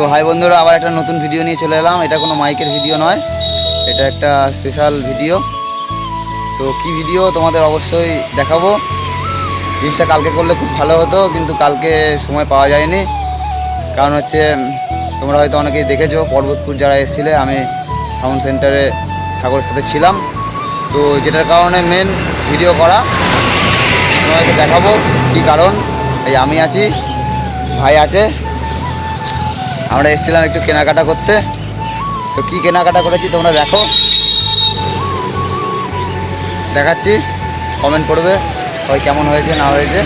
তো হাই বন্ধুরা, আবার একটা নতুন ভিডিও নিয়ে চলে এলাম। এটা কোনো মাইকের ভিডিও নয়, এটা একটা স্পেশাল ভিডিও তো কি ভিডিও তোমাদের অবশ্যই দেখাবো। জিনিসটা কালকে করলে খুব ভালো হতো, কিন্তু কালকে সময় পাওয়া যায়নি। কারণ হচ্ছে তোমরা হয়তো অনেকেই দেখেছ, পর্বতপুর যারা এসেছিলে, আমি সাউন্ড সেন্টারে সাগরের সাথে ছিলাম। তো যেটার কারণে মেন ভিডিও করা, তোমাদেরকে দেখাবো কি কারণ। এই আমি আছি, ভাই আছে আমরা এসেছিলাম একটু কেনাকাটা করতে। তো কি কেনাকাটা করেছি তোমরা দেখো। দেখাচ্ছি কমেন্ট করবে, সবাই কেমন হয়েছে, না হয়েছে।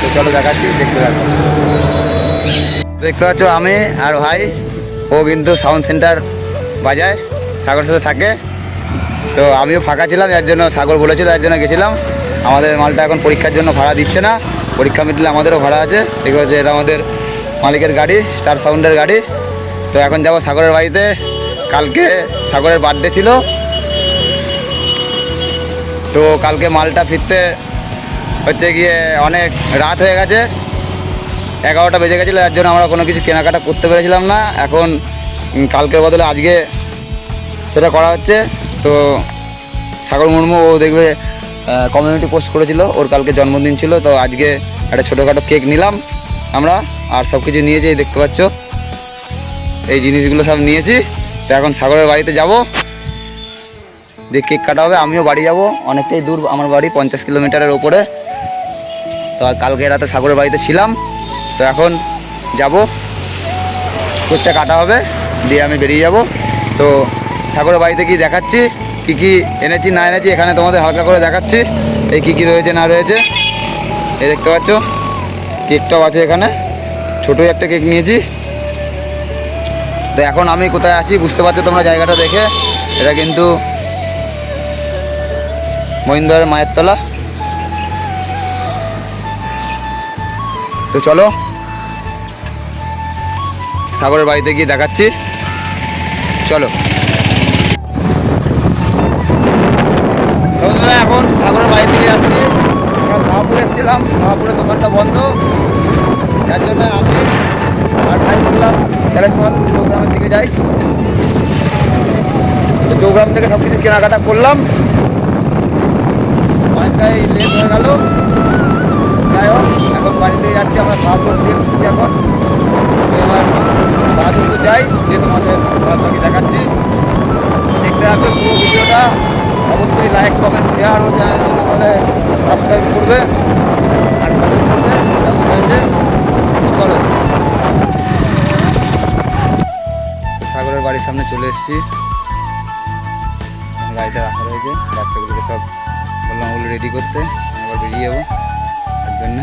তো চলো দেখাচ্ছি, দেখতে থাকো। দেখতে পাচ্ছ আমি আর ভাই, ও কিন্তু সাউন্ড সেন্টার বাজায় সাগর সাথে থাকে। তো আমিও ফাঁকা ছিলাম, যার জন্য সাগর বলেছিল, যার জন্য গেছিলাম। আমাদের মালটা এখন পরীক্ষার জন্য ভাড়া দিচ্ছে না। পরীক্ষা মিটলে আমাদেরও ভাড়া আছে। ঠিক আছে এটা আমাদের মালিকের গাড়ি, স্টার সাউন্ডের গাড়ি। তো এখন যাব সাগরের বাড়িতে। কালকে সাগরের বার্থডে ছিল। তো কালকে মালটা ফিরতে হচ্ছে গিয়ে অনেক রাত হয়ে গেছে। এগারোটা বেজে গেছিল, যার জন্য আমরা কোনো কিছু কেনাকাটা করতে পেরেছিলাম না। এখন কালকের বদলে আজকে সেটা করা হচ্ছে। তো সাগর মুর্মু, ও দেখবে কমিউনিটি পোস্ট করেছিল। ওর কালকে জন্মদিন ছিল, তো আজকে একটা ছোটোখাটো কেক নিলাম আমরা। আর সব কিছু নিয়েছি দেখতে পাচ্ছ। এই জিনিসগুলো সব নিয়েছি। তো এখন সাগরের বাড়িতে যাব। দিয়ে কেক কাটা হবে, আমিও বাড়ি যাব। অনেকটাই দূর আমার বাড়ি, পঞ্চাশ কিলোমিটারের ওপরে। তো কালকে রাতে সাগরের বাড়িতে ছিলাম। তো এখন যাব। কেকটা কাটা হবে, দিয়ে আমি বেরিয়ে যাব। তো সাগরের বাড়িতে কি দেখাচ্ছি? কি কি এনেছি, না এনেছি, এখানে তোমাদের হালকা করে দেখাচ্ছি। এই কি কি রয়েছে, না রয়েছে। এই দেখতে পাচ্ছ, কেকটাও আছে এখানে। ছোটোই একটা কেক নিয়েছি। তো এখন আমি কোথায় আছি বুঝতে পারছ তোমরা জায়গাটা দেখে? এটা কিন্তু মহিন্দার মায়ের তলা। তো চলো, সাগরের বাড়িতে গিয়ে দেখাচ্ছি। চলো। এখন সাগরের বাড়ি থেকে যাচ্ছি আমরা শাহপুরে এসেছিলাম শাহপুরের দোকানটা বন্ধ। যার জন্য আমি আর ভাই বললাম, তাহলে চল চৌগ্রামের দিকে যাই। তো চৌগ্রাম থেকে সব কিছু কেনাকাটা করলাম। অনেকটাই লেট হয়ে গেল। যাই হোক, এখন বাড়িতে যাচ্ছি, আমরা শাহপুর দিয়ে ঢুকছি এখন। এবার বাহাদুরপুর যাই দিয়ে তোমাদের বাদ বাকি দেখাচ্ছি। দেখতে থাকবে পুরো ভিডিওটা। অবশ্যই লাইক কমেন্ট শেয়ার ও চ্যানেল সাবস্ক্রাইব করবে। আর কমেন্ট করবে কেমন হয়েছে। বাড়ির সামনে চলে এসেছি। গাড়িটা রাখা রয়েছে, বাচ্চাগুলোকে সব বললাম ওগুলো রেডি করতে এবার বেরিয়ে যাব তার জন্যে।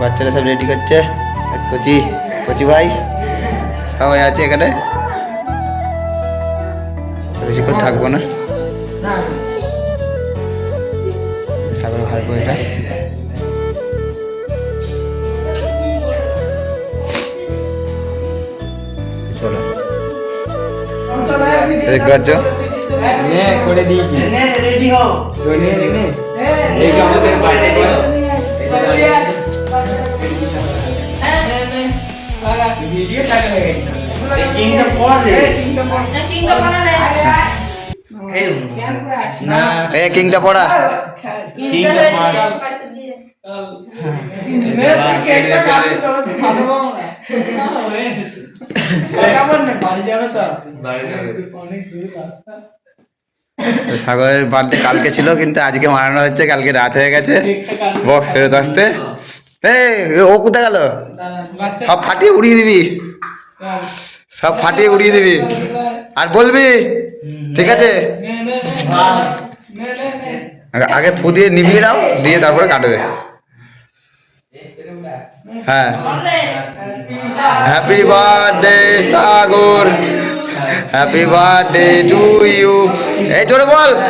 বাচ্চারা সব রেডি করছে। কচি কচি ভাই সবাই আছে এখানে। বেশিক্ষণ থাকব না। সাগর ভাই এটা। চলো। দেখতে পাচ্ছ নে করে দিয়েছি। নে, ready হও। চলে নে এই আমাদের বাইরে ভিডিও এ কিংটা পড়া। সাগরের বার্থডে কালকে ছিল কিন্তু আজকে মারানো হচ্ছে কালকে রাত হয়ে গেছে। বক্স ফেরত আসতে। ও কোথায় গেল? সব ফাটিয়ে উড়িয়ে দিবি। সব ফাটিয়ে উড়িয়ে দিবি। আর বলবি? ঠিক আছে? আগে- ফু দিয়ে নিভিয়ে দাও, দিয়ে তারপরে কাটবে। হ্যাঁ। Happy birthday Sagar. Happy birthday to you এই, জোরে বল।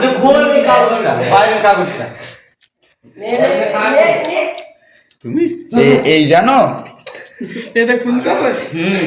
ওটা খোল নি কাগজটা বাইরের কাগজটা। তুমি? এই জানো? এটা খুলতে হবে হুম।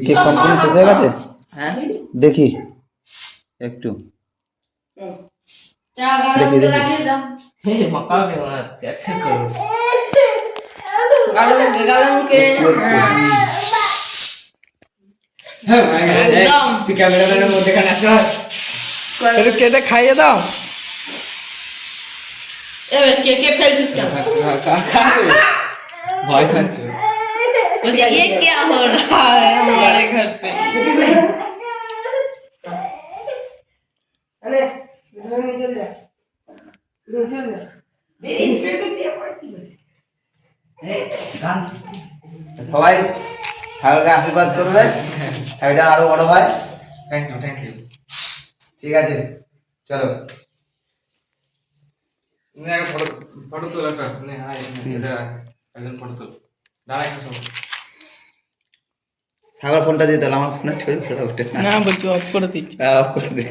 কি সম্পূর্ণ শেষ হয়ে গেছে? হ্যাঁ? দেখি। একটু। দেখি, দেখি। হ্যাঁ। আসো এটা কেটে খাইয়ে দাও। ये क्या हो रहा है हमारे घर पे আরে দুজন নিয়ে চলে যা দুজন চলে যা বেরিয়ে স্প্রেটা দিয়ে পড়ে কি করছে সবাই সাগরকে আশীর্বাদ করবে সাগর আরো বড় ভাই থ্যাংক ইউ থ্যাংক ইউ ঠিক আছে চলো নে একটা ফটো ফটো তোলা একটা নে হাই এদের একজন ফটো তোল দাঁড়া একটু সব সাগর ফোনটা দিয়ে তাহলে আমার ফোনের ছবি ফেলা উঠে না। না বলছি অফ করে দিচ্ছি। অফ করে দে।